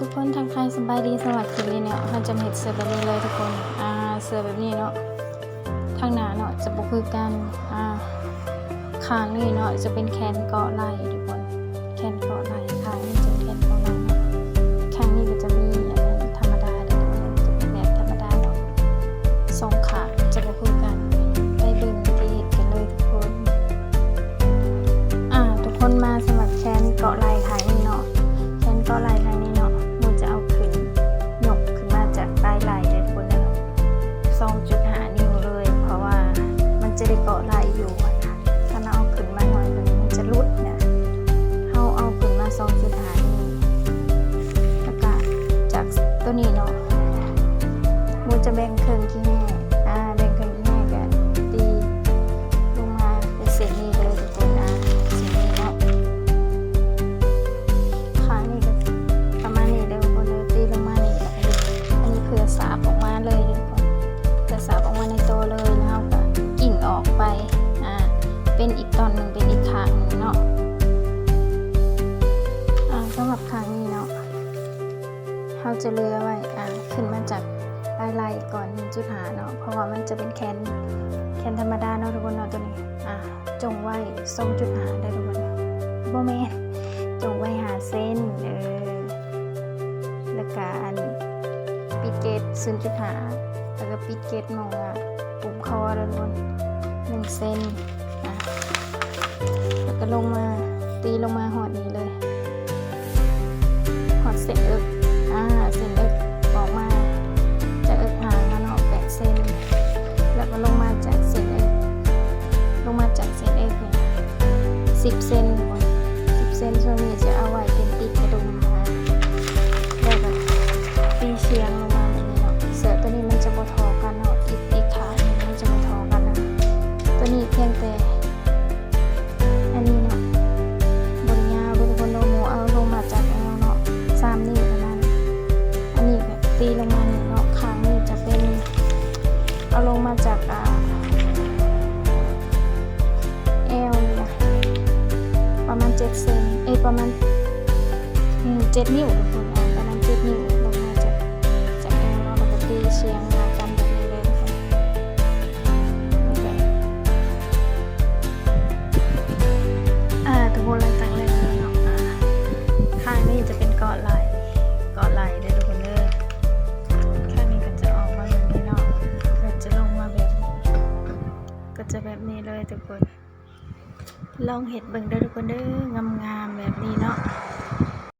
ทุกคนทางใครสบายดีสวัสดีเลยเนี่ยเราจะเห็ดเสือแบบนี้เลยทุกคนอ่าเสือแบบนี้เนาะทางหน้าเนาะจะบุคือกันอ่าขางนี่เนาะจะเป็นแขนเกาะไหล่ อยู่ะนะถ้าเราเอาขึ้นมาหน่อยมันจะรุดเนี่ยเราเอาขึ้นมาสองจุดหานิ้วแล้วก็จากตัวนี้เนาะมูจะแบ่งเครื่องที่แน่ จะเลือไว้อ่าขึ้นมาจากปลายไหล่ก่อนจุดหาเนาะเพราะว่ามันจะเป็นแขนแคนธรรมดาเนาะทุกคนเนาะตัวนี้อะจงไว้ทรงจุดหาได้ทุกคนโบแมนจงไว้หาเส้นเออแล้วก็อันปิดเกตศูนย์จุดหาแล้วก็ปิดเกตมองอะปุ่มคอเลยทุกคนหนึ่งเส้นอะแล้วก็ลงมาตีลงมาหอดนี้เลยหอดเส้นเอิก สิบเซนคนสิบเซนส่วนนี้จะเอาไว้เป็นติดกระดุมนะแล้วก็ตีเชียงลงมาแบบนี้เนาะเสือตัวนี้มันจะบ่ทอกันเนาะอีกอีกขาหนึ่งมันจะบ่ทอกันนะตัวนี้เพียงแต่อันนี้เนาะบนยาวทุกคนโนโมเอาลงมาจากแอวเนาะสามนิ้วเท่านั้นอันนี้แบบตีลงมาหนึ่งเนาะข้างนี้จะเป็นเอาลงมาจากอ่า จ็ดเซนเอ้ยประมาณเจ็ดนิ้วทุกคนอะประมาณเจ็ดนิ้วลงมาจากจากเอวแล้วก็ตีเชียงมากันแบบนี้เลยทุกคนนี่แหละอ่าทุกคนเลยตั้งเลยเนาะอ่าข้างนี้จะเป็นเกาะไหลเกาะไหล่เลยทุกคนเด้อข้างนี้ก็จะออกมาแบบนี้เนาะก็จะลงมาแบบ ก็จะแบบนี้เลยทุกคน ลองเห็ดเบิ่งเด้อทุกคนเด้องามๆแบบนี้เนาะ